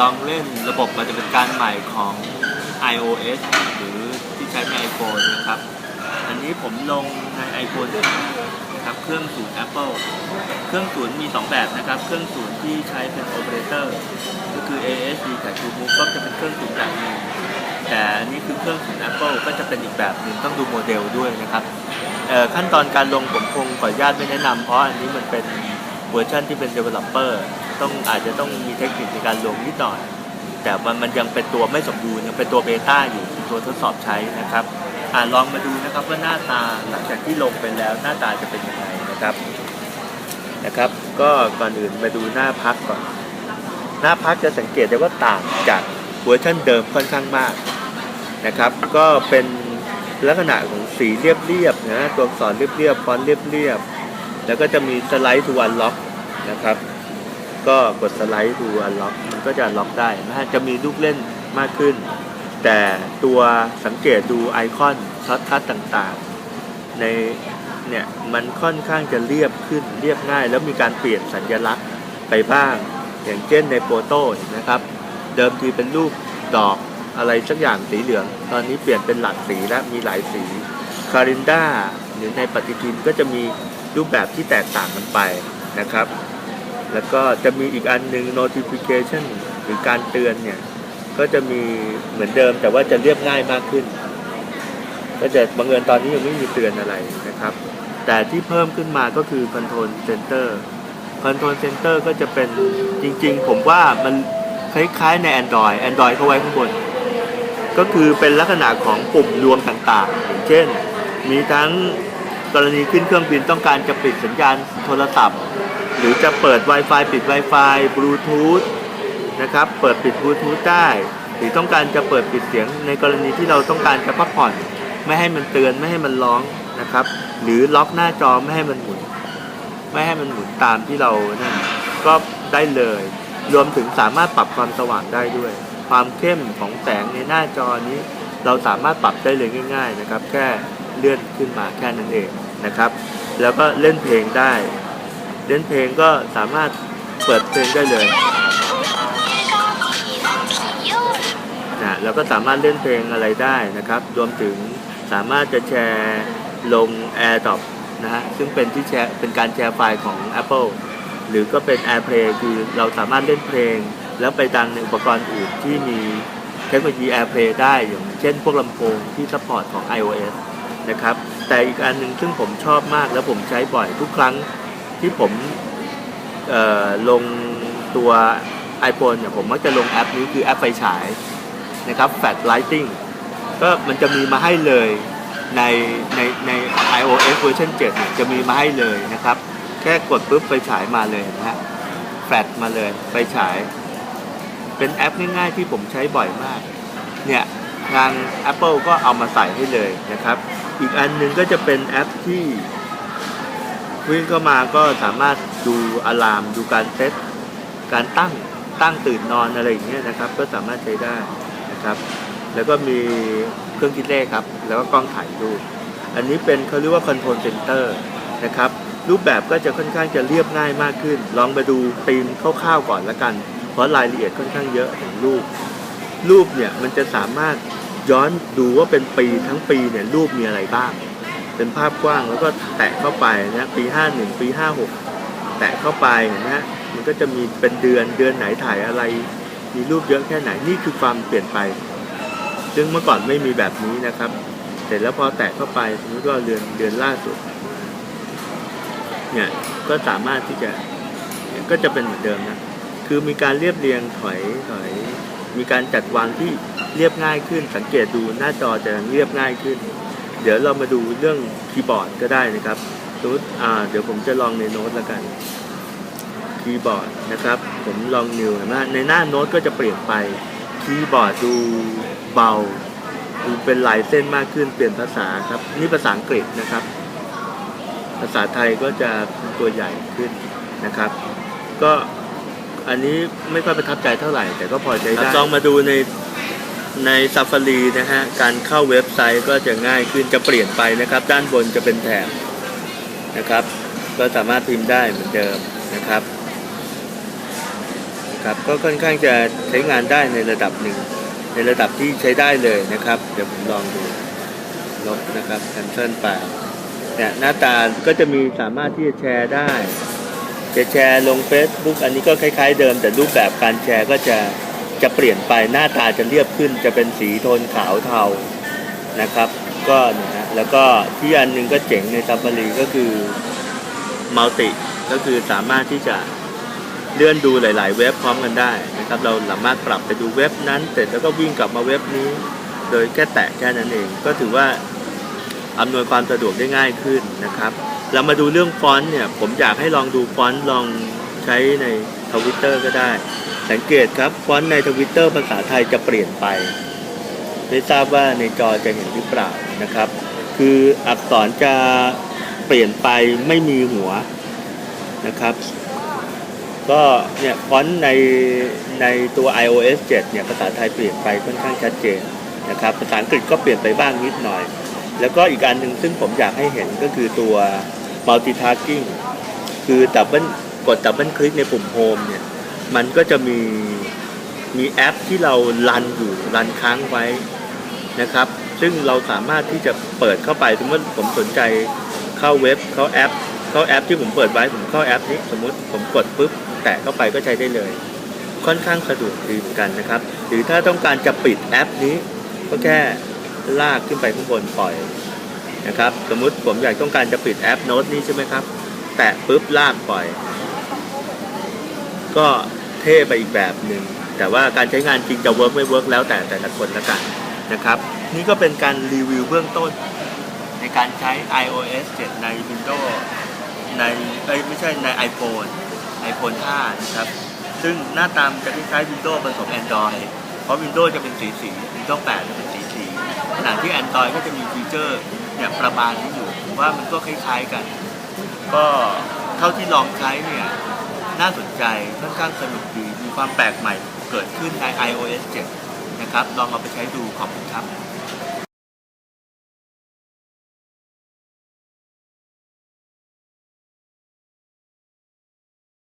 ลองเล่นระบบปฏิบัติการใหม่ของ iOS หรือที่ใช้ใน iPhone นะครับ อันนี้ผมลงใน iPhone นะครับ เครื่องศูนย์ Apple เครื่องศูนย์มี 2 แบบนะครับ เครื่องศูนย์ที่ใช้เป็นโอเปอเรเตอร์ก็คือ ASD กับ TrueMove ก็จะเป็นเครื่องศูนย์แบบนึงแต่อันนี้คือเครื่องศูนย์ Apple ก็จะเป็นอีกแบบหนึ่งต้องดูโมเดลด้วยนะครับขั้นตอนการลงผมคงขออนุญาตไม่แนะนำเพราะอันนี้มันเป็นเวอร์ชันที่เป็น developer ต้องอาจจะต้องมีเทคนิคในการลงนิดหน่อย แต่มันมันยังเป็นตัวไม่สมบูรณ์ยังเป็นตัวเบต้าอยู่เป็นตัวทดสอบใช้นะครับอ่าลองมาดูนะครับว่าหน้าตาหลังจากที่ลงไปแล้วหน้าตาจะเป็นยังไงนะครับนะครับ ก็ก่อนอื่นมาดูหน้าพักก่อน หน้าพักจะสังเกตได้ว่าต่างจากเวอร์ชันเดิมค่อนข้างมากนะครับ ก็เป็นลักษณะของสีเรียบๆนะตัวอักษรเรียบๆฟอนต์เรียบๆแล้วก็จะมีสไลด์ทูอันล็อกนะครับ ก็กดสไลด์ดูอันล็อกมันก็จะล็อกได้นะฮะจะมีลูกเล่นมากขึ้น แต่ตัวสังเกตดูไอคอนช็อตคัทต่างๆ ในเนี่ยมันค่อนข้างจะเรียบขึ้นเรียบง่าย แล้วมีการเปลี่ยนสัญลักษณ์ไปบ้าง อย่างเช่นในโฟโต้นะครับ เดิมทีเป็นรูปดอกอะไรสักอย่างสีเหลือง ตอนนี้เปลี่ยนเป็นหลากสีและมีหลายสีคารินดาหรือในปฏิทินก็จะมีรูปแบบที่แตกต่างกันไปนะครับ แล้วก็จะมีอีกอันหนึ่ง notification หรือการเตือนเนี่ย ก็จะมีเหมือนเดิมแต่ว่าจะเรียบง่ายมากขึ้น ก็จะบังเอิญตอนนี้ยังไม่มีเตือนอะไรนะครับ แต่ที่เพิ่มขึ้นมาก็คือ control center control center ก็จะเป็นจริงๆ ผมว่ามันคล้ายๆใน Android Android เขาไว้ข้างบน ก็คือเป็นลักษณะของปุ่มรวมต่างๆอย่างเช่น มีทั้งกรณีขึ้นเครื่องบินต้องการจะปิดสัญญาณโทรศัพท์ หรือจะเปิด Wi-Fi ปิด Wi-Fi บลูทูธนะครับ เปิดปิดบลูทูธได้ หรือต้องการจะเปิดปิดเสียงในกรณีที่เราต้องการจะพักผ่อน ไม่ให้มันเตือนไม่ให้มันร้องนะครับ หรือล็อกหน้าจอไม่ให้มันหมุน ไม่ให้มันหมุนตามที่เรานั่ก็ได้เลย รวมถึงสามารถปรับความสว่างได้ด้วย ความเข้มของแสงในหน้าจอนี้ เราสามารถปรับได้เลยง่าย ๆ นะครับ แค่เลื่อนขึ้นมาแค่นั้นเองนะครับ แล้วก็เล่นเพลงได้ เล่นเพลงก็สามารถเปิดเพลงได้เลยนะแล้วก็สามารถเล่นเพลงอะไรได้นะครับ รวมถึงสามารถจะแชร์ลง AirDrop นะฮะซึ่งเป็นที่แชร์เป็นการแชร์ไฟล์ของ Apple หรือก็เป็น AirPlay คือเราสามารถเล่นเพลง แล้วไปดังในอุปกรณ์อื่นที่มีเทคโนโลยี AirPlay ได้อย่างเช่นพวกลำโพงที่ซัพพอร์ตของ iOS นะครับ แต่อีกอันหนึ่งซึ่งผมชอบมากแล้วผมใช้บ่อยทุกครั้ง ที่ผมลงตัว iPhone เนี่ยผมมักจะลงแอปนี้คือแอปไฟฉายนะครับ Fat Lighting ก็มันจะมีมาให้เลยในในใน iOS เวอร์ชัน7เนี่ยจะมีมาให้เลยนะครับ แค่กดปุ๊บไฟฉายมาเลยนะฮะแฟลชมาเลยไฟฉาย เป็นแอปง่ายๆที่ผมใช้บ่อยมาก เนี่ยทาง Apple ก็เอามาใส่ให้เลยนะครับ อีกอันหนึ่งก็จะเป็นแอปที่ วิ่งเข้ามาก็สามารถดูอะลามดูการเซตการตั้งตั้งตื่นนอนอะไรอย่างเงี้ยนะครับ ก็สามารถใช้ได้นะครับ แล้วก็มีเครื่องคิดเลขครับ แล้วก็กล้องถ่ายรูปอันนี้เป็นเขาเรียกว่า Control Center นะครับรูปแบบก็จะค่อนข้างจะเรียบง่ายมากขึ้น ลองไปดูธีมคร่าวๆก่อนละกัน เพราะรายละเอียดค่อนข้างเยอะของรูป รูปเนี่ยมันจะสามารถย้อนดูว่าเป็นปีทั้งปีเนี่ยรูปมีอะไรบ้าง เป็นภาพกว้างแล้วก็แตะเข้าไปนะปี 51 ปี 56 แตะเข้าไปนะฮะมันก็จะมีเป็นเดือนเดือนไหนถ่ายอะไร มีรูปเยอะแค่ไหนนี่คือความเปลี่ยนไป ซึ่งเมื่อก่อนไม่มีแบบนี้นะครับ เสร็จแล้วพอแตะเข้าไปสมมติว่าเดือนเดือนล่าสุดเนี่ยก็สามารถที่จะก็จะเป็นเหมือนเดิมนะคือมีการเรียบเรียงถอยถอย มีการจัดวางที่เรียบง่ายขึ้น สังเกตดูหน้าจอจะเรียบง่ายขึ้น เดี๋ยวเรามาดูเรื่องคีย์บอร์ดก็ได้นะครับสมมติอ่าเดี๋ยวผมจะลองในโน้ตละกันคีย์บอร์ดนะครับ ผมลองนิวนะในหน้าโน้ตก็จะเปลี่ยนไปคีย์บอร์ดดูเบาดูเป็นลายเส้นมากขึ้นเปลี่ยนภาษาครับ นี่ภาษาอังกฤษนะครับ ภาษาไทยก็จะตัวใหญ่ขึ้นนะครับ ก็อันนี้ไม่ค่อยประทับใจเท่าไหร่ แต่ก็พอใช้ได้ลองมาดูใน ใน Safari นะฮะ การเข้าเว็บไซต์ก็จะง่ายขึ้นจะเปลี่ยนไปนะครับ ด้านบนจะเป็นแถบนะครับ ก็สามารถพิมพ์ได้เหมือนเดิมนะครับนะครับก็ค่อนข้างจะใช้งานได้ในระดับหนึ่ง ในระดับที่ใช้ได้เลยนะครับ เดี๋ยวผมลองดูลบนะครับ cancel ไปเนี่ยหน้าตาก็จะมีสามารถที่จะแชร์ได้ จะแชร์ลง Facebook อันนี้ก็คล้าย ๆ เดิม แต่รูปแบบการแชร์ก็จะ จะเปลี่ยนไปหน้าตาจะเรียบขึ้น จะเป็นสีโทนขาวเทานะครับ ก็เนี่ยนะแล้วก็ที่อันหนึงก็เจ๋งในซัมมารีก็คือมัลติก็คือสามารถที่จะเลื่อนดูหลาย ๆ เว็บพร้อมกันได้นะครับ เราสามารถปรับไปดูเว็บนั้นเสร็จแล้วก็วิ่งกลับมาเว็บนี้ โดยแค่แตะแค่นั้นเอง ก็ถือว่าอำนวยความสะดวกได้ง่ายขึ้นนะครับ เรามาดูเรื่องฟอนต์เนี่ย ผมอยากให้ลองดูฟอนต์ลองใช้ในทวิตเตอร์ก็ได้ สังเกตครับฟอนต์ในทวิตเตอร์ภาษาไทยจะเปลี่ยนไป ไม่ทราบว่าในจอจะเห็นหรือเปล่านะครับ คืออักษรจะเปลี่ยนไปไม่มีหัวนะครับ ก็เนี่ยฟอนต์ในในตัว iOS 7 เนี่ยภาษาไทยเปลี่ยนไปค่อนข้างชัดเจนนะครับภาษาอังกฤษก็เปลี่ยนไปบ้างนิดหน่อย แล้วก็อีกอันหนึ่งซึ่งผมอยากให้เห็นก็คือตัว multitasking คือดับเบิลกดดับเบิลคลิกในปุ่มโฮมเนี่ย มันก็จะมีมีแอปที่เรารันอยู่รันค้างไว้นะครับ ซึ่งเราสามารถที่จะเปิดเข้าไปสมมติผมสนใจเข้าเว็บเข้าแอป เข้าแอปที่ผมเปิดไว้ผมเข้าแอปนี้สมมติผมกดปุ๊บแตะเข้าไปก็ใช้ได้เลย ค่อนข้างสะดวกดีเหมือนกันนะครับ หรือถ้าต้องการจะปิดแอปนี้ ก็แค่ลากขึ้นไปข้างบนปล่อยนะครับ สมมุติผมอยากต้องการจะปิดแอปโน้ตนี้ใช่ไหมครับ แตะปุ๊บลากปล่อย ก็ เท่ไปอีกแบบหนึ่งแต่ว่าการใช้งานจริงจะเวิร์กไม่เวิร์กแล้วแต่แต่ละคนละกันนะครับ นี่ก็เป็นการรีวิวเบื้องต้น ในการใช้ iOS 7 ใน Windows ในเอ้ยไม่ใช่ใน iPhone iPhone 5 นะครับ ซึ่งหน้าตามจะคล้ายๆ Windows ผสม Android เพราะ Windows จะเป็นสีสี Windows 8 จะเป็นสีสีขณะที่ Android ก็จะมีฟีเจอร์เนี่ยประมาณนี้อยู่ผมว่ามันก็คล้ายๆกัน ก็เท่าที่ลองใช้เนี่ย น่าสนใจค่อนข้างสนุกดีมีความแปลกใหม่เกิดขึ้นใน iOS 7 นะครับ ลองเอาไปใช้ดูขอบคุณครับ